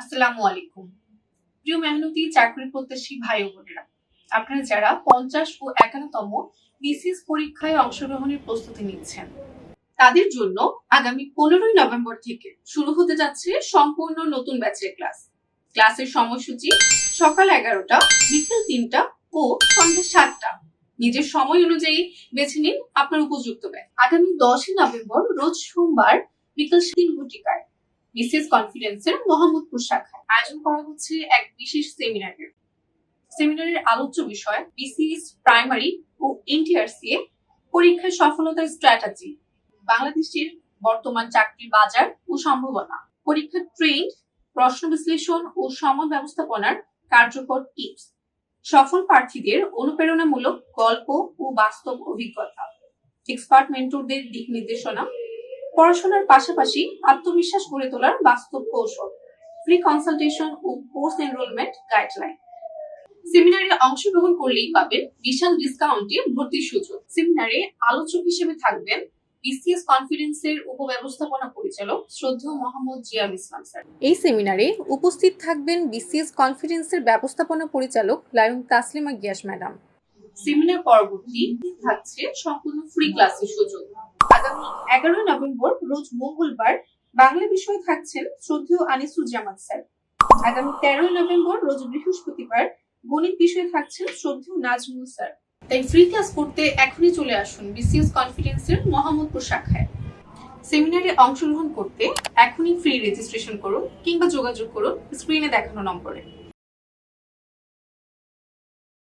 আসসালামু আলাইকুম। প্রিয় মেহনতি চাকরি প্রত্যাশী ভাই ও বোনেরা, আপনারা যারা পঞ্চাশ ও একান্নতম বিসিএস পরীক্ষায় অংশগ্রহণের প্রস্তুতি নিচ্ছেন, তাদের জন্য আগামী পনেরোই নভেম্বর থেকে শুরু হতে যাচ্ছে সম্পূর্ণ নতুন ব্যাচের ক্লাস। ক্লাসের সময়সূচি সকাল এগারোটা, বিকেল তিনটা ও সন্ধ্যা সাতটা। নিজের সময় অনুযায়ী বেছে নিন আপনার উপযুক্ত ব্যাচ। আগামী দশই নভেম্বর, রোজ সোমবার বিকেল তিন ঘটিকায়। বিসিএস কনফিডেন্সের মোহাম্মদপুর শাখায় আয়োজন করা হচ্ছে এক বিশেষ সেমিনারের সেমিনারের আলোচ্য বিষয় বিসিএস প্রাইমারি ও এনটিআরসিএ পরীক্ষার সফলতার স্ট্র্যাটেজি বাংলাদেশের বর্তমান চাকরির বাজার ও সম্ভাবনা। পরীক্ষার ট্রেন্ড প্রশ্ন বিশ্লেষণ ও সময় ব্যবস্থাপনার কার্যকর টিপস সফল প্রার্থীদের অনুপ্রেরণামূলক গল্প ও বাস্তব অভিজ্ঞতা এক্সপার্ট মেন্টরদের দিক নির্দেশনা পড়াশোনার পাশাপাশি আত্মবিশ্বাস গড়ে তোলার বাস্তব কৌশল ফ্রি কনসালটেশন ও কোর্স এনরোলমেন্ট গাইডলাইন সেমিনারে অংশগ্রহণ করলেই পাবেন বিশাল ডিসকাউন্টে ভর্তির সুযোগ। সেমিনারে আলোচক হিসেবে থাকবেন বিসিএস কনফারেন্সের উপব্যবস্থাপনা পরিচালক শ্রদ্ধেয় মোহাম্মদ জিয়াম ইসলাম স্যার। এই সেমিনারে উপস্থিত থাকবেন বিসিএস কনফারেন্সের ব্যবস্থাপনা পরিচালক lion Taslima Gias madam. Seminar পরবর্তী থাকছে সম্পূর্ণ ফ্রি ক্লাসের সুযোগ। আগামী এগারোই নভেম্বর রোজ মঙ্গলবার বাংলা বিষয়ে থাকছেন শ্রদ্ধেয় আনিসুজ্জামান স্যার। আগামী তেরোই নভেম্বর রোজ বৃহস্পতিবার গণিত বিষয়ে থাকছেন শ্রদ্ধেয় নাজমুল স্যার। তাই ফ্রি ক্লাস করতে এখনই চলে আসুন বিসিএস কনফিডেন্সের মোহাম্মদপুর শাখায়। সেমিনারে অংশগ্রহণ করতে এখনই ফ্রি রেজিস্ট্রেশন করুন কিংবা যোগাযোগ করুন স্ক্রিনে দেখানো নম্বরে।